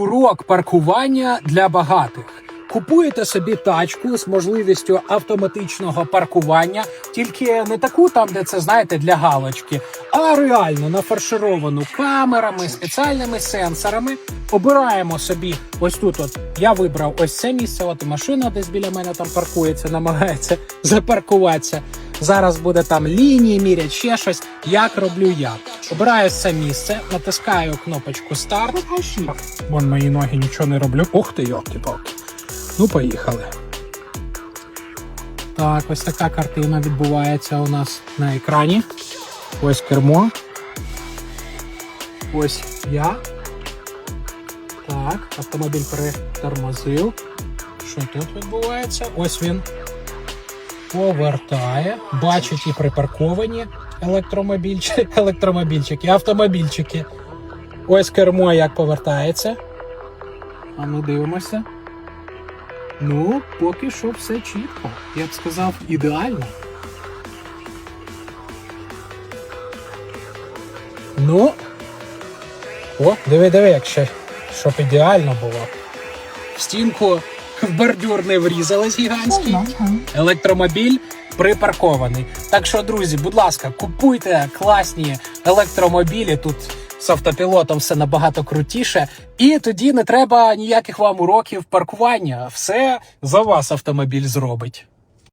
Урок паркування для багатих. Купуєте собі тачку з можливістю автоматичного паркування, тільки не таку там, де це знаєте, для галочки, а реально нафаршировану камерами, спеціальними сенсорами. Обираємо собі ось тут. От я вибрав ось це місце. От машина десь біля мене там паркується, намагається запаркуватися. Зараз буде там лінії, мірять ще щось. Як роблю я? Обираю це місце, натискаю кнопочку старт. Вон мої ноги нічого не роблю. Ух ти, йолки-палки. Ну, поїхали. Так, ось така картина відбувається у нас на екрані. Ось кермо. Ось я. Так, автомобіль притормозив. Що тут відбувається? Ось він повертає. Бачить і припарковані електромобільчики, електромобільчики, автомобільчики. Ось кермо як повертається. А ну дивимося. Ну, поки що все чітко. Я б сказав, ідеально. Ну. О, диви, диви, як ще, щоб ідеально було. В стінку в бордюр не врізалась гігантський. Електромобіль припаркований. Так що, друзі, будь ласка, купуйте класні електромобілі. Тут з автопілотом все набагато крутіше. І тоді не треба ніяких вам уроків паркування. Все за вас автомобіль зробить.